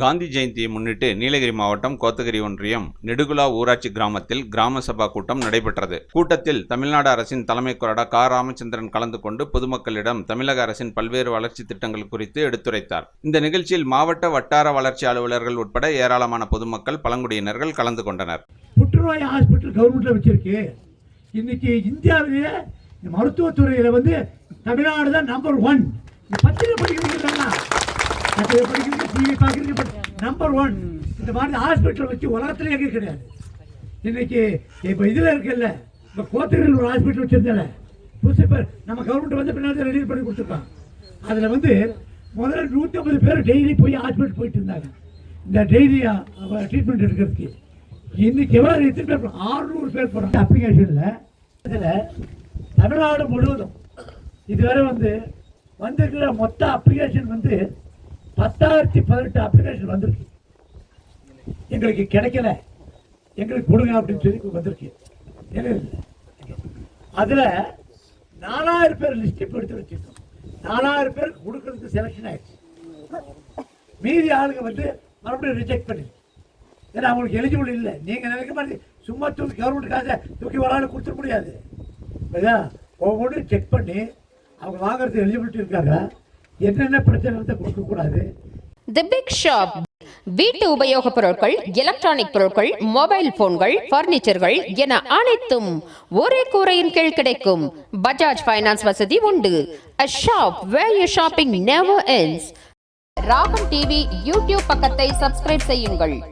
காந்தி ஜெயந்தியை முன்னிட்டு நீலகிரி மாவட்டம் கோத்தகிரி ஒன்றியம் நெடுகுலா ஊராட்சி கிராமத்தில் கிராம சபா கூட்டம் நடைபெற்றது. கூட்டத்தில் தமிழ்நாடு அரசின் தலைமை கொறடா கா. ராமச்சந்திரன் கலந்து கொண்டு பொதுமக்களிடம் தமிழக அரசின் பல்வேறு வளர்ச்சி திட்டங்கள் குறித்து எடுத்துரைத்தார். இந்த நிகழ்ச்சியில் மாவட்ட வட்டார வளர்ச்சி அலுவலர்கள் உட்பட ஏராளமான பொதுமக்கள் பழங்குடியினர்கள் கலந்து கொண்டனர். புற்றுநோய் ஹாஸ்பிட்டல் கவர்மெண்ட்ல வச்சிருக்கு. இன்னைக்கு இந்தியாவிலேயே மருத்துவத்துறையில வந்து தமிழ்நாடு தான் நம்பர் ஒன் பத்திரிகை படிக்கிறீங்களா டிவி நம்பர் ஒன் இந்த மாதிரி ஹாஸ்பிட்டல் வச்சு உலகத்தில் எங்கேயும் கிடையாது. இன்னைக்கு இப்போ இதில் இருக்குல்ல இப்போ கோத்தகிரியில் ஒரு ஹாஸ்பிட்டல் வச்சுருந்தால புதுசு பேர் நம்ம கவர்மெண்ட் வந்து பின்னாடி ரெடி பண்ணி கொடுத்துருக்கான் அதில் வந்து முதல்ல நூற்றம்பது பேர் டெய்லி போய் ஹாஸ்பிட்டல் போயிட்டு இருந்தாங்க. இந்த டெய்லி ட்ரீட்மெண்ட் எடுக்கிறதுக்கு. இன்னைக்கு எவ்வளோ எத்தனை பேர் ஆறுநூறு பேர் போகிறாங்க அப்ளிகேஷனில் இதில் தமிழ்நாடு முழுவதும் இதுவரை வந்து வந்திருக்கிற மொத்த அப்ளிகேஷன் வந்து பத்தாயிரத்தி பதினெட்டு அப்ளிகேஷன் வந்திருக்கு. எங்களுக்கு கிடைக்கல. எங்களுக்கு கொடுங்க அப்படின்னு சொல்லி வந்திருக்கு. அதில் நாலாயிரம் பேர் லிஸ்ட் இப்போ எடுத்து வச்சிருக்கோம். நாலாயிரம் பேருக்கு கொடுக்கறதுக்கு செலெக்ஷன் ஆயிடுச்சு. மீதி ஆளுங்க வந்து மறுபடியும் ரிஜெக்ட் பண்ணி. ஏன்னா அவங்களுக்கு எலிஜிபிள் இல்லை. நீங்கள் நினைக்க மாதிரி சும்மா தூக்கி கவர்மெண்ட் காசை தூக்கி வராலும் கொடுத்துட முடியாது. ஒவ்வொன்றும் செக் பண்ணி அவங்க வாங்குறது எலிஜிபிலிட்டி இருக்காங்க என்னென்ன பிரச்சனை கொடுக்கக்கூடாது. தி பிக் ஷாப் வீட்டு உபயோகப் பொருட்கள் எலக்ட்ரானிக் பொருட்கள் மொபைல் போன்கள் பர்னிச்சர்கள் என அனைத்தும் ஒரே கூரையின் கீழ் கிடைக்கும். பஜாஜ் ஃபைனான்ஸ் வசதி உண்டு. A shop where you shopping never ends. Raagam TV YouTube பக்கத்தை சப்ஸ்கிரைப் செய்யுங்கள்.